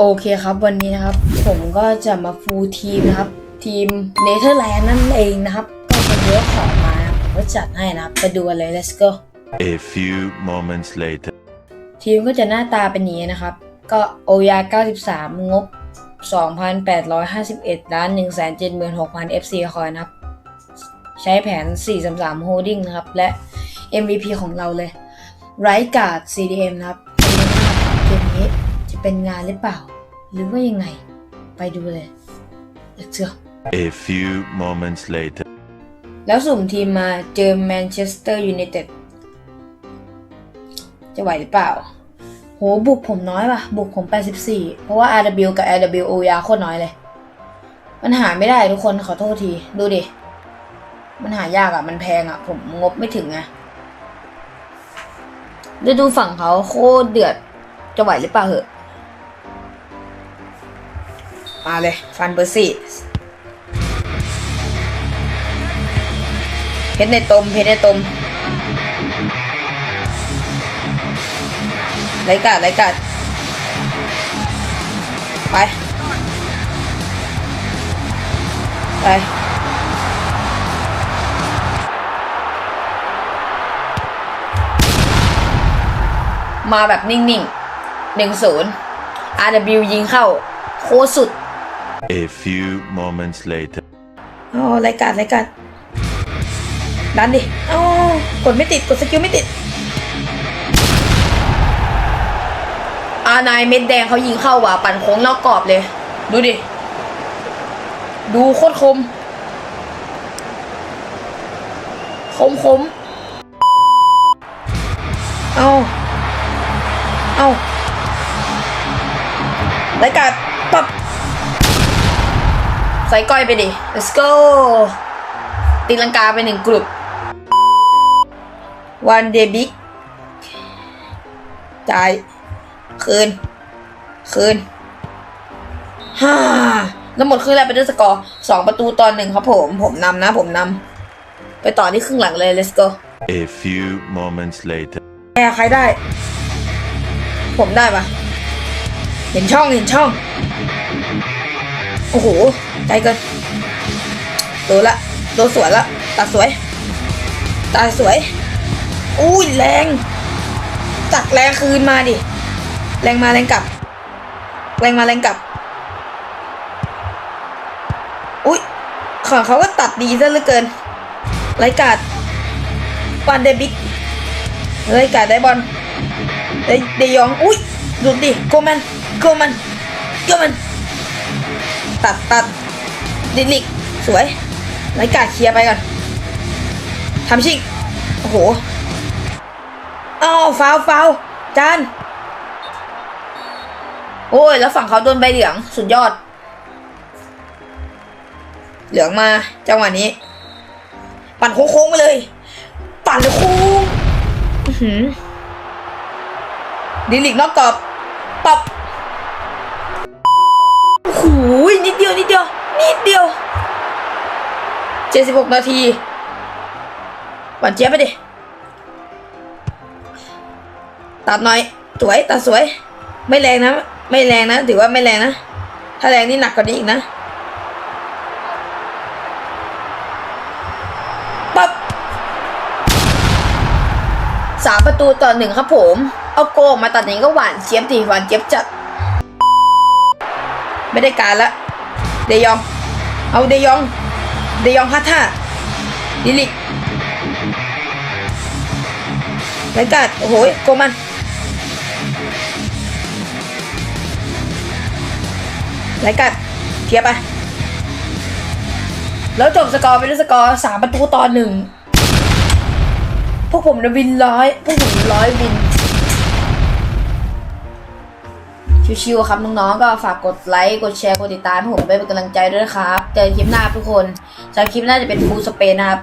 โอเคครับวันนี้นะครับ ผมก็จะมาฟูลทีมนะครับ ทีมเนเธอร์แลนด์นั่นเองนะครับ ก็เป็นเยอะของมานะครับผมก็จัดให้นะครับไปดูกันเลย let's go A few moments later. ทีมก็จะหน้าตาเป็นอย่างนี้นะครับ ก็โอยา 93 งบ 2,851ล้าน176,000 FC คอยนะครับ ใช้แผน 433 Holding นะครับ และ MVP ของเราเลยไรการ์ด CDM นะครับเกมนี้ จะเป็นงานหรือเปล่า หรือว่ายังไง ไปดูเลย Let's go A few moments later. แล้วสุ่มทีมมาเจอแมนเชสเตอร์ยูไนเต็ดจะไหวหรือเปล่า โหบุกผมน้อยป่ะ บุกผม 84 เพราะว่า RW กับ RW ยาโคตรน้อยเลย มันหาไม่ได้ทุกคนขอโทษที ดูดิ มันหายากอะ่ะ มันแพงอะ่ะ ผมงบไม่ถึงไงเดี๋ยวดูฝั่งเขาโคตรเดือด จะไหวหรือเปล่าเหอะ มาเลย ฟันเบอร์ซี่เพชรในตมเพชรในตมไรกัดไรกัดไป ไป มาแบบนิ่งๆหนึ่งศูนย์ RW ยิงเข้า โคสุด A few moments later. โอ้ไรกัดไรกัดดันดิโอ้กดไม่ติด กดสกิลไม่ติด อานายเม็ดแดงเขายิงเข้าว่ะ ปั่นโค้งนอกกรอบเลย ดูดิ ดูโคตรคม คมคมเอาเอาไรกัดปับ ใส่ก้อยไปดิ let's go ตีลังกาไปหนึ่งกลุ่มวันเดบิกจ่ายคืน คืนฮ่าแล้วหมดครึ่งแรกไปด้วยสกอร์สองประตูตอนหนึ่งครับผม ผมนำนะ ผมนำไปต่อที่ครึ่งหลังเลย let's go A few moments later. แพ้ใครได้ ผมได้ปะเห็นช่องเห็นช่อง โอ้โหใจเกินโดนละโดนสวยละตัดสวยตัดสวย อุ้ยแรงตักแรงคืนมาดิ แรงมาแรงกลับ แรงมาแรงกลับ อุ้ยของเขาก็ตัดดีซะเหลือเกินไรกาดวันเดบิกเฮ้ยกาดได้บอลเดเดยอง อุ้ยหลุดดิโกมันโกมันโกมัน ตัดตัดดิลิกสวยไรกาดเคลียร์ไปก่อนทำชิงโอ้โหอ้าวฟาวฟาวจานโอ้ย แล้วฝั่งเขาโดนใบเหลือง สุดยอด เหลืองมาจังหวะนี้ ปั่นโค้งๆมาเลย ปั่นเลยโค้งดิลิกนอกกรอบ นิดเดียว นิดเดียวเจ็ดสิบหกนาทีหวานเจี๊ยบไปดิ ตัดหน่อยสวยตัดสวย ไม่แรงนะ ไม่แรงนะ ถือว่าไม่แรงนะ ถ้าแรงนี่หนักกว่านี้อีกนะปั๊บสามประตูต่อหนึ่งครับผม เอาโกมาตัดอย่างนี้ก็หวานเจี๊ยบดีหวานเจี๊ยบจัด ไม่ได้การละ เดยอง เอาเดยอง เดยองพัท่าดิลิกไรกัดโอ้โหโกมันไรกัดเคลียร์ไป แล้วจบสกอร์ไปด้วยสกอร์สามประตูต่อหนึ่งพวกผมนะวินร้อย พวกผมร้อยวิน ชิวๆครับน้องๆก็ฝากกดไลค์กดแชร์กดติดตามให้ผมไปเป็นกำลังใจด้วยนะครับ เจอคลิปหน้าทุกคนจากคลิปหน้าจะเป็นฟูสเปนนะครับ